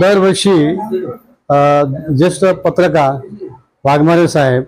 दरवर्षी ज्येष्ठ पत्रकार वाघमारे साहेब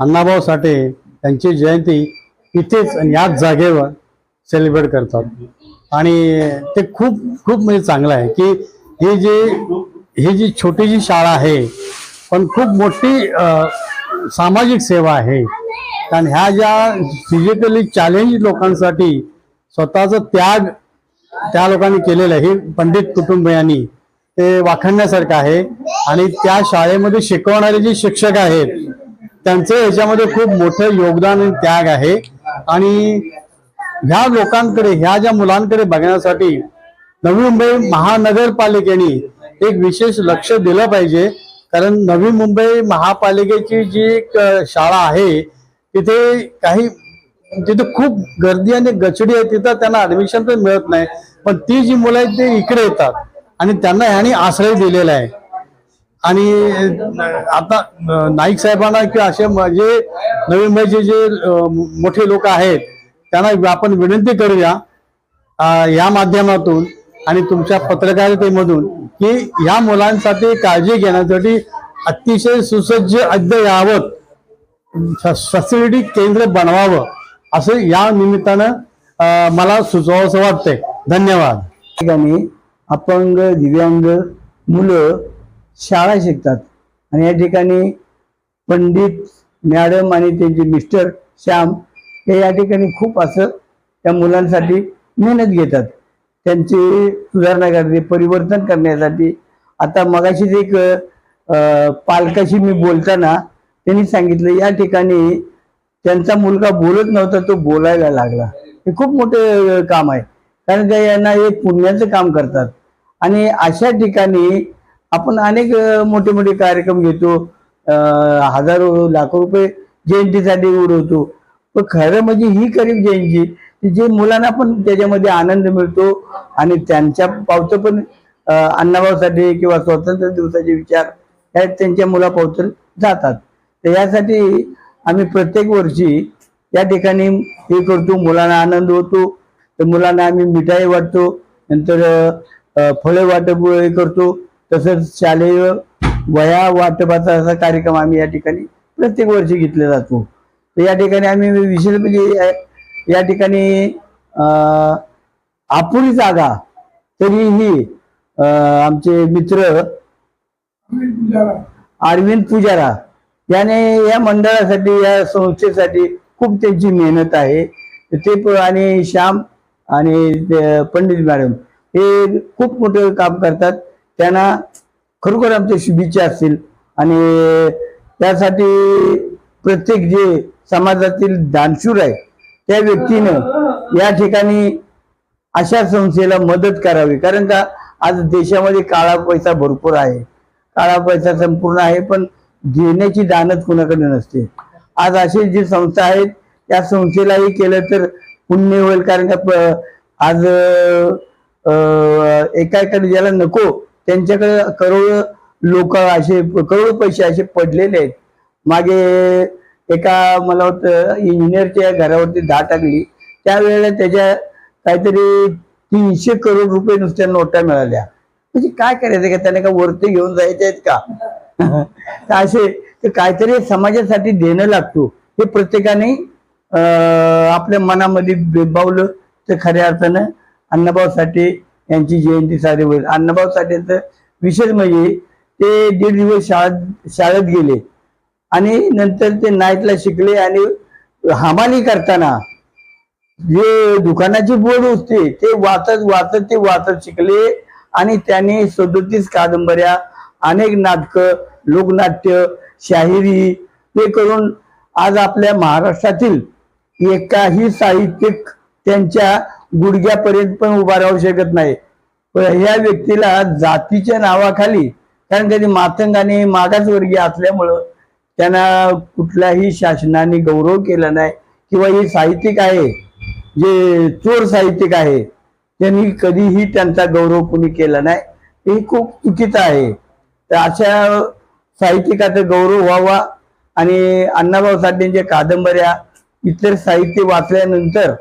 अण्णाभाऊ साठे यांची जयंती इथेच याच जागेवर सेलिब्रेट करतात. आणि ते खूप खूप म्हणजे चांगलं आहे की ही जी ही जी छोटीशी शाळा आहे पण खूप मोठी सामाजिक सेवा आहे. कारण ह्या ज्या फिजिकली चॅलेंज लोकांसाठी स्वतःचा त्याग त्या लोकांनी केलेलं आहे. हे पंडित कुटुंबियांनी ते वाखाणण्यासारखं आहे. आणि त्या शाळेमध्ये शिकवणारे जे शिक्षक आहेत त्यांचं याच्यामध्ये खूप मोठं योगदान आणि त्याग आहे. आणि ह्या लोकांकडे ह्या ज्या मुलांकडे बघण्यासाठी नवी मुंबई महानगरपालिकेने एक विशेष लक्ष दिलं पाहिजे. कारण नवी मुंबई महापालिकेची जी शाळा आहे तिथे काही तिथे खूप गर्दी आणि गचडी आहे तिथं त्यांना ऍडमिशन पण मिळत नाही. पण ती जी मुलं आहेत ते इकडे येतात. आणि त्यांना ह्यानी आश्रय दिलेला आहे. आणि आता नाईक साहेबांना किंवा असे म्हणजे जे नवी मुंबईचे जे मोठे लोक आहेत त्यांना आपण विनंती करूया या माध्यमातून आणि तुमच्या पत्रकारितेमधून की या मुलांसाठी काळजी घेण्यासाठी अतिशय सुसज्ज अद्ययावत फॅसिलिटी केंद्र बनवावं असं या निमित्तानं मला सुचवावंसं वाटतंय. धन्यवाद. ठिकाणी अपंग दिव्यांग मुलं शाळा शिकतात. आणि या ठिकाणी पंडित मॅडम आणि त्यांचे मिस्टर श्याम हे या ठिकाणी खूप असं त्या मुलांसाठी मेहनत घेतात. त्यांची सुधारणा करणे परिवर्तन करण्यासाठी. आता मगाशीच एक पालकाशी मी बोलताना त्यांनी सांगितलं या ठिकाणी त्यांचा मुलगा बोलत नव्हता तो बोलायला लागला. हे खूप मोठं काम आहे. कारण ते यांना एक पुण्याचं काम करतात. आणि अशा ठिकाणी आपण अनेक मोठे मोठे कार्यक्रम घेतो. हजारो लाखो रुपये जयंतीसाठी उडवतो. पण खरं म्हणजे ही करीब जयंती जे मुलांना पण त्याच्यामध्ये आनंद मिळतो आणि त्यांच्या पावतं पण अण्णाभाऊसाठी किंवा स्वातंत्र्य दिवसाचे विचार ह्या त्यांच्या मुलापावत जातात. तर यासाठी आम्ही प्रत्येक वर्षी या ठिकाणी हे करतो मुलांना आनंद होतो. तर मुलांना आम्ही मिठाई वाटतो नंतर फळे वाटप हे करतो तसंच शालेय वया वाटपाचा असा कार्यक्रम आम्ही या ठिकाणी प्रत्येक वर्षी घेतला जातो. तर या ठिकाणी आम्ही विशेष म्हणजे या- ठिकाणी आपुरी जागा तरीही आमचे मित्र अरविंद पुजारा याने या मंडळासाठी या संस्थेसाठी खूप त्यांची मेहनत आहे. ते आणि श्याम आणि पंडित मॅडम हे खूप मोठं काम करतात. त्यांना खरोखर आमच्या शुभेच्छा असतील. आणि त्यासाठी प्रत्येक जे समाजातील दानशूर आहे त्या व्यक्तीनं या ठिकाणी अशा संस्थेला मदत करावी. कारण का आज देशामध्ये काळा पैसा भरपूर आहे. काळा पैसा संपूर्ण आहे पण घेण्याची दानत कुणाकडे नसते. आज असे जी संस्था आहेत त्या संस्थेलाही केलं तर पुण्य होईल कारण का आज एकाकडे ज्याला नको त्यांच्याकडे करोड लोक असे करोड पैसे असे पडलेले आहेत. मागे एका मला वाटतं इंजिनियरच्या घरावरती दहा टाकली. त्यावेळेला त्याच्या काहीतरी तीनशे करोड रुपये नुसत्या नोटा मिळाल्या. म्हणजे काय करायचं का? त्याने का वरती घेऊन जायचे आहेत का? असे तर काहीतरी समाजासाठी देणं लागतो. हे प्रत्येकाने आपल्या मनामध्ये बिंबावलं तर खऱ्या अर्थानं अण्णाभाऊ साठे यांची जयंती साजरी होईल. अण्णाभाऊ साठेचं विशेष म्हणजे ते दीड दिवस शाळेत शाळेत गेले. आणि नंतर ते नाईटला शिकले आणि हमाली करताना जे दुकानाची बोर्ड होते ते वाचत वाचत ते वाचत शिकले. आणि त्यांनी सदोतीस कादंबऱ्या अनेक नाटकं लोकनाट्य शाहिरी हे करून आज आपल्या महाराष्ट्रातील एकाही साहित्यिक त्यांच्या गुडघ्यापर्यंत पण उभा राहू शकत नाही. पण ह्या व्यक्तीला जातीच्या नावाखाली कारण त्यांनी मातंग आणि मागासवर्गीय असल्यामुळं त्यांना कुठल्याही शासनाने गौरव केला नाही. किंवा हे साहित्यिक आहे जे चोर साहित्यिक आहे त्यांनी कधीही त्यांचा गौरव कुणी केला नाही. हे खूप चुकीचं आहे. तर अशा साहित्यिकाचा गौरव व्हावा आणि अण्णाभाऊ साठेंच्या कादंबऱ्या इतर साहित्य वाचल्यानंतर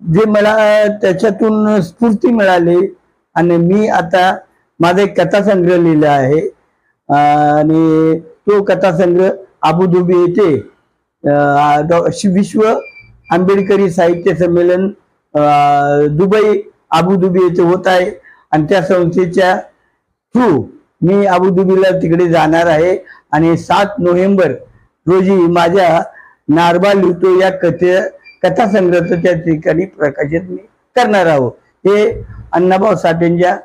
जे मला त्याच्यातून स्फूर्ती मिळाली आणि मी आता माझा एक कथा संग्रह लिहिला आहे. आणि तो कथासंग्रह आबुधुबी येथे विश्व आंबेडकरी साहित्य संमेलन दुबई आबुधुबी येथे होत आहे. आणि त्या संस्थेच्या थ्रू मी आबुधुबीला तिकडे जाणार आहे. आणि सात नोव्हेंबर रोजी माझ्या नारबा लिहितो या कथे कथा संग्रहाचं त्या ठिकाणी प्रकाशित मी करणार आहोत. हे अण्णाभाऊ साठेंच्या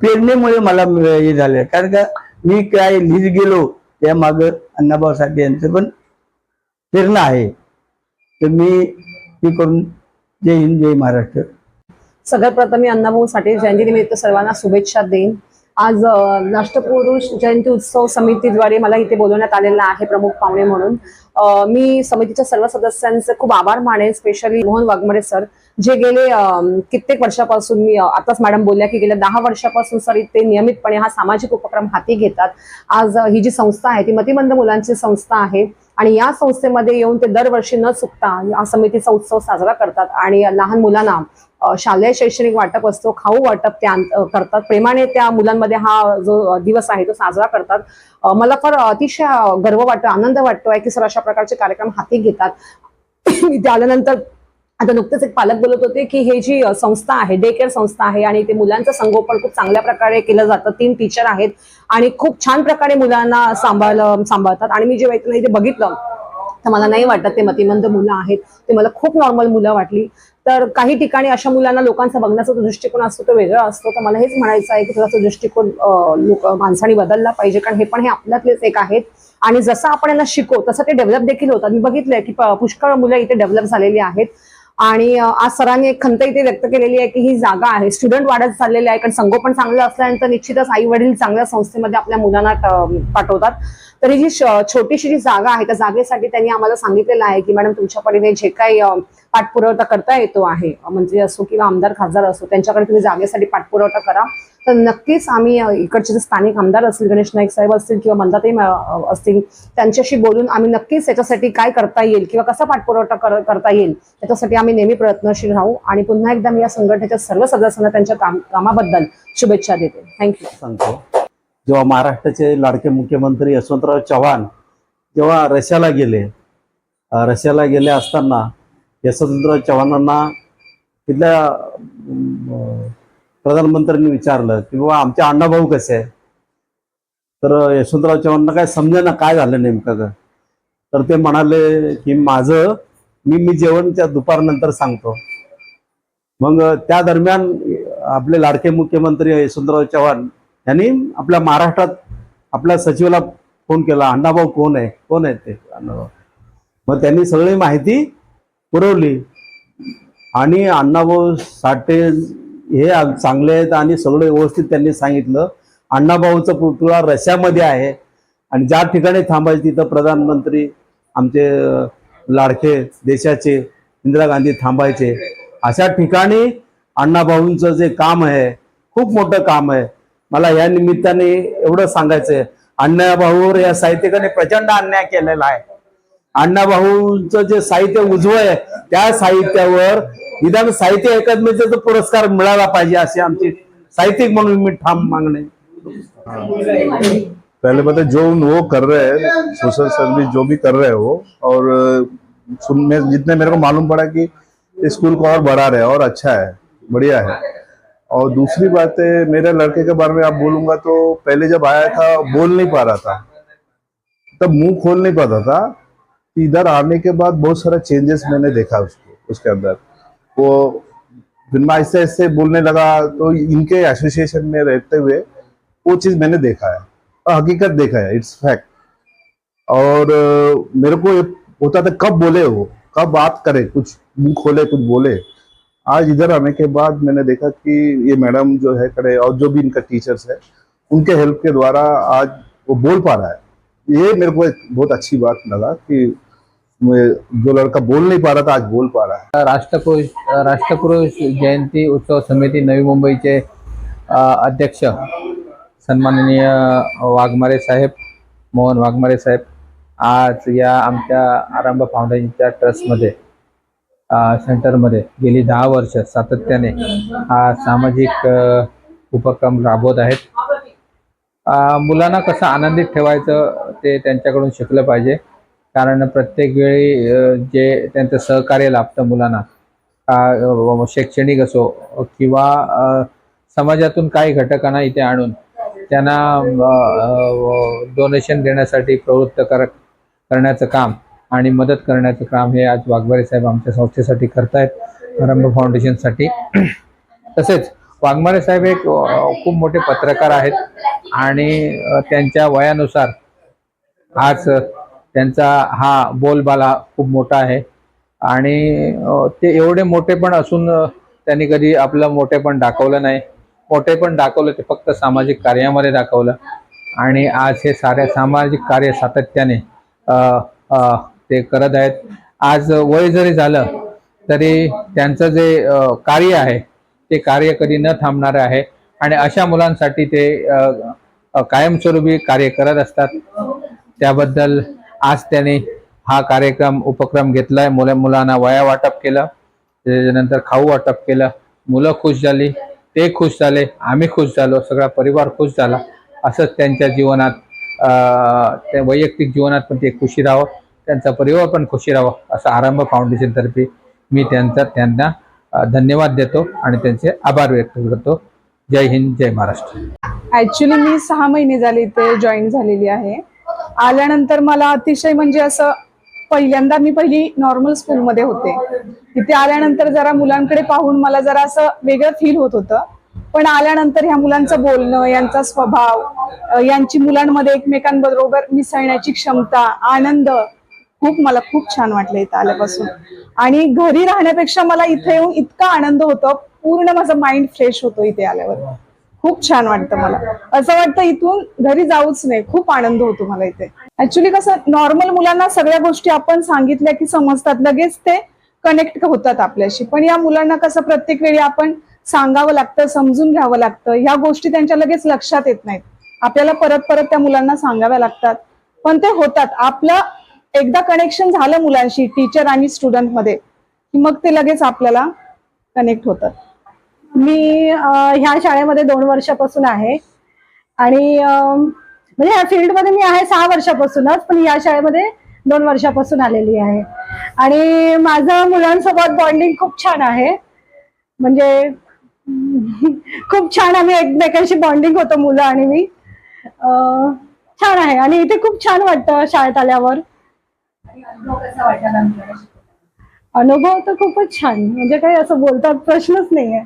प्रेरणेमुळे मला हे झालं कारण का मी काय लिहित गेलो त्या माग अण्णाभाऊ साठे यांचं पण प्रेरणा आहे. तर मी हे करून जय हिंद जय महाराष्ट्र. सगळ्यात प्रथम मी अण्णाभाऊ साठे जयंतीनिमित्त सर्वांना शुभेच्छा देईन. आज राष्ट्रपुरुष जयंती उत्सव समितीद्वारे मला इथे बोलवण्यात आलेलं आहे प्रमुख पाहुणे म्हणून. मी समितीच्या सर्व सदस्यांचे खूप आभार मानेन स्पेशली मोहन वाघमरे सर जे गेले कित्येक वर्षापासून मी आताच मॅडम बोलल्या की गेल्या दहा वर्षापासून सर इथे नियमितपणे हा सामाजिक उपक्रम हाती घेतात. आज ही जी संस्था आहे ती मतिमंद मुलांची संस्था आहे. आणि या संस्थेमध्ये येऊन ते दरवर्षी न चुकता या समितीचा उत्सव साजरा करतात. आणि लहान मुलांना शालेय शैक्षणिक वाटप असतो खाऊ वाटप त्या करतात. प्रेमाने त्या मुलांमध्ये हा जो दिवस आहे तो साजरा करतात. मला फार अतिशय गर्व वाटतो आनंद वाटतो आहे की सर अशा प्रकारचे कार्यक्रम हाती घेतात. इथे आल्यानंतर आता नुकतेच एक पालक बोलत होते की हे जी संस्था आहे डे केअर संस्था आहे आणि ते मुलांचं संगोपन खूप चांगल्या प्रकारे केलं जातं. तीन टीचर आहेत आणि खूप छान प्रकारे मुलांना सांभाळ सांभाळतात. आणि मी जेव्हा इथे इथे बघितलं तर मला नाही वाटत ते मतिमंद मुलं आहेत. ते मला खूप नॉर्मल मुलं वाटली. तर काही ठिकाणी अशा मुलांना लोकांचा बघण्याचा जो दृष्टिकोन असतो तो वेगळा असतो. तर मला हेच म्हणायचं आहे की थोडासा दृष्टिकोन लोक माणसाने बदलला पाहिजे. कारण हे पण हे आपल्यातलेच एक आहेत. आणि जसं आपण यांना शिकवू तसं ते डेव्हलप देखील होतात. मी बघितलंय की पुष्कळ मुलं इथे डेव्हलप झालेली आहेत. आणि आज सरांनी एक खंत इथे व्यक्त केलेली आहे की ही जागा आहे. स्टुडंट वाढत चाललेले आहे. कारण संगोपन चांगलं असल्यानंतर निश्चितच आई वडील चांगल्या संस्थेमध्ये आपल्या मुलांना पाठवतात. तर ही जी छोटीशी जी जागा आहे त्या जागेसाठी त्यांनी आम्हाला सांगितलेलं आहे की मॅडम तुमच्या परीने जे काही पाठपुरवठा करता येतो आहे. मंत्री म्हणजे असो किंवा आमदार खासदार असो त्यांच्याकडे तुम्ही जागेसाठी पाठपुरवठा करा. तर नक्कीच आम्ही इकडचे जे स्थानिक आमदार असतील गणेश नाईक साहेब असतील किंवा मंदाताई असतील त्यांच्याशी बोलून आम्ही नक्कीच याच्यासाठी काय करता येईल किंवा कसा पाठपुरवठा कर- करता येईल त्याच्यासाठी आम्ही नेहमी प्रयत्नशील राहू आणि पुन्हा एकदा मी या संघटनेच्या सर्व सदस्यांना त्यांच्या काम कामाबद्दल शुभेच्छा देते. थँक्यू सांगतो. जेव्हा महाराष्ट्राचे लाडके मुख्यमंत्री यशवंतराव चव्हाण जेव्हा रशियाला गेले रशियाला गेले असताना यशवंतराव चव्हाणांना तिथल्या प्रधानमंत्र्यांनी विचारलं की बाबा आमचे अण्णाभाऊ कसे आहे तर यशवंतराव चव्हाणांना काय समजेना काय झालं नेमकं तर ते म्हणाले की माझं मी मी जेवणच्या दुपारनंतर सांगतो. मग त्या दरम्यान आपले लाडके मुख्यमंत्री यशवंतराव चव्हाण यांनी आपल्या महाराष्ट्रात आपल्या सचिवाला फोन केला अण्णाभाऊ कोण आहे? कोण आहेत ते? अण्णाभाऊ मग त्यांनी सगळी माहिती पुरवली. आणि अण्णाभाऊ साठे हे चांगले आहेत आणि सगळं व्यवस्थित त्यांनी सांगितलं. अण्णाभाऊचं पुतळा रशियामध्ये आहे. आणि ज्या ठिकाणी थांबायचे तिथं प्रधानमंत्री आमचे लाडके देशाचे इंदिरा गांधी थांबायचे. अशा ठिकाणी अण्णाभाऊंचं जे काम आहे खूप मोठं काम आहे. मला या निमित्ताने एवढं सांगायचंय. अण्णाभाऊवर या साहित्यिकाने प्रचंड अन्याय केलेला आहे. अण्णाभाऊंचं जे साहित्य उजवं आहे, त्या साहित्यावर निदान साहित्य अकादमीचा जो पुरस्कार मिळाला पाहिजे आमची साहित्यिक म्हणून मी ठाम मागणे. पहले पता जो वो कर रहे हैं सोशल सर्विस जो भी कर रहे हैं वो और सुन, में, जितने मेरे को मालूम पड़ा कि स्कूल को और बढ़ा रहे हैं, और अच्छा है, बढ़िया है। और दूसरी बात है, मेरे लड़के के बारे में आप बोलूँगा तो पहले जब आया था, बोल नहीं पा रहा था। तब मुँह खोल नहीं पाता था। इधर आने के बाद बहुत सारा चेंजेस मैंने देखा उसको, उसके अंदर। वो फिर मैं ऐसे ऐसे बोलने लगा तो इनके एसोसिएशन में रहते हुए वो चीज़ मैंने देखा है। और हकीकत देखा है इट्स फैक्ट और मेरे को होता था, कब बोले वो? कब बात करे? कुछ मुँह खोले, कुछ बोले। आज इधर आने के बाद मैंने देखा कि ये मैडम जो है खड़े, और जो भी इनका टीचर्स है, उनके हेल्प के द्वारा आज वो बोल पा रहा है। ये मेरे को एक बहुत अच्छी बात लगा कि मैं- जो लड़का बोल नहीं पा रहा था आज बोल पा रहा है। राष्ट्रपुरुष राष्ट्रपुरुष जयंती उत्सव समिती नवी मुंबईचे अध्यक्ष सन्माननीय वाघमारे साहेब मोहन वाघमारे साहेब आज या आमच्या आरंभ फाउंडेशनच्या ट्रस्टमध्ये सेंटरमध्ये गेली दहा वर्ष सातत्याने हा सामाजिक उपक्रम राबवत आहेत. मुलांना कसं आनंदित ठेवायचं ते त्यांच्याकडून शिकलं पाहिजे. कारण प्रत्येक वेळी जे त्यांचं सहकार्य लाभतं मुलांना शैक्षणिक असो किंवा समाजातून काही घटकांना इथे आणून त्यांना डोनेशन देण्यासाठी प्रवृत्त कर करण्याचं काम आणि मदत करण्याचं काम हे आज वाघबारे साहेब आमच्या संस्थेसाठी करतायत. रंभ फाउंडेशनसाठी तसेच वाघमारे साहेब एक खूप मोठे पत्रकार आहेत आणि त्यांच्या वयानुसार आज त्यांचा हा बोलबाला खूप मोठा आहे. आणि ते एवढे मोठे पण असून त्यांनी कधी आपलं मोठे पण दाखवलं नाही. मोठे पण दाखवलं ते फक्त सामाजिक कार्यामध्ये दाखवलं. आणि आज हे सारे सामाजिक कार्य सातत्याने ते करत आहेत. आज वय जरी झालं तरी त्यांचं जे कार्य आहे ते कार्य कधी न थांबणारे आहे. आणि अशा मुलांसाठी ते कायमस्वरूपी कार्य करत असतात. त्याबद्दल आज त्यांनी हा कार्यक्रम उपक्रम घेतलाय. मुला मुलांना वया वाटप केलं. त्याच्यानंतर खाऊ वाटप केलं. मुलं खुश झाली. ते खुश झाले. आम्ही खुश झालो. सगळा परिवार खुश झाला. असंच त्यांच्या जीवनात त्या वैयक्तिक जीवनात पण ते खुशी राहावं. त्यांचा परिवार पण खुशी राहावं. असं आरंभ फाउंडेशनतर्फे मी त्यांचा त्यांना धन्यवाद देतो आणि त्यांचे आभार व्यक्त करतो. जय हिंद जय महाराष्ट्र. ऍक्च्युली मी सहा महिने झाले इथे जॉईन झालेली आहे. आल्यानंतर मला अतिशय म्हणजे असं पहिल्यांदा मी पहिली नॉर्मल स्कूलमध्ये होते. तिथे आल्यानंतर जरा मुलांकडे पाहून मला जरा असं वेगळं फील होत होतं. पण आल्यानंतर ह्या मुलांचं बोलणं यांचा स्वभाव यांची मुलांमध्ये एकमेकांबरोबर मिसळण्याची क्षमता आनंद खूप मला खूप छान वाटलं इथं आल्यापासून. आणि घरी राहण्यापेक्षा मला इथे येऊन इतका आनंद होतो पूर्ण माझं माइंड फ्रेश होतो इथे आल्यावर. खूप छान वाटतं मला. असं वाटतं इथून घरी जाऊच नाही खूप आनंद होतो मला इथे. ऍक्च्युली कसं नॉर्मल मुलांना सगळ्या गोष्टी आपण सांगितल्या की समजतात लगेच ते कनेक्ट होतात आपल्याशी. पण या मुलांना कसं प्रत्येक वेळी आपण सांगावं लागतं समजून घ्यावं लागतं. ह्या गोष्टी त्यांच्या लगेच लक्षात येत नाहीत. आपल्याला परत परत त्या मुलांना सांगाव्या लागतात. पण ते होतात. आपलं एकदा कनेक्शन झालं मुलांशी टीचर आणि स्टुडंटमध्ये की मग ते लगेच आपल्याला कनेक्ट होतात. मी ह्या शाळेमध्ये दोन वर्षापासून आहे. आणि म्हणजे ह्या फील्डमध्ये मी आहे सहा वर्षापासूनच पण या शाळेमध्ये दोन वर्षापासून आलेली आहे. आणि माझं मुलांसोबत बॉन्डिंग खूप छान आहे. म्हणजे खूप छान आम्ही एकमेकांशी बॉन्डिंग होतो मुलं आणि मी. छान आहे. आणि इथे खूप छान वाटतं शाळेत आल्यावर. अनुभव तर खूपच छान. म्हणजे काही असं बोलतात प्रश्नच नाहीये.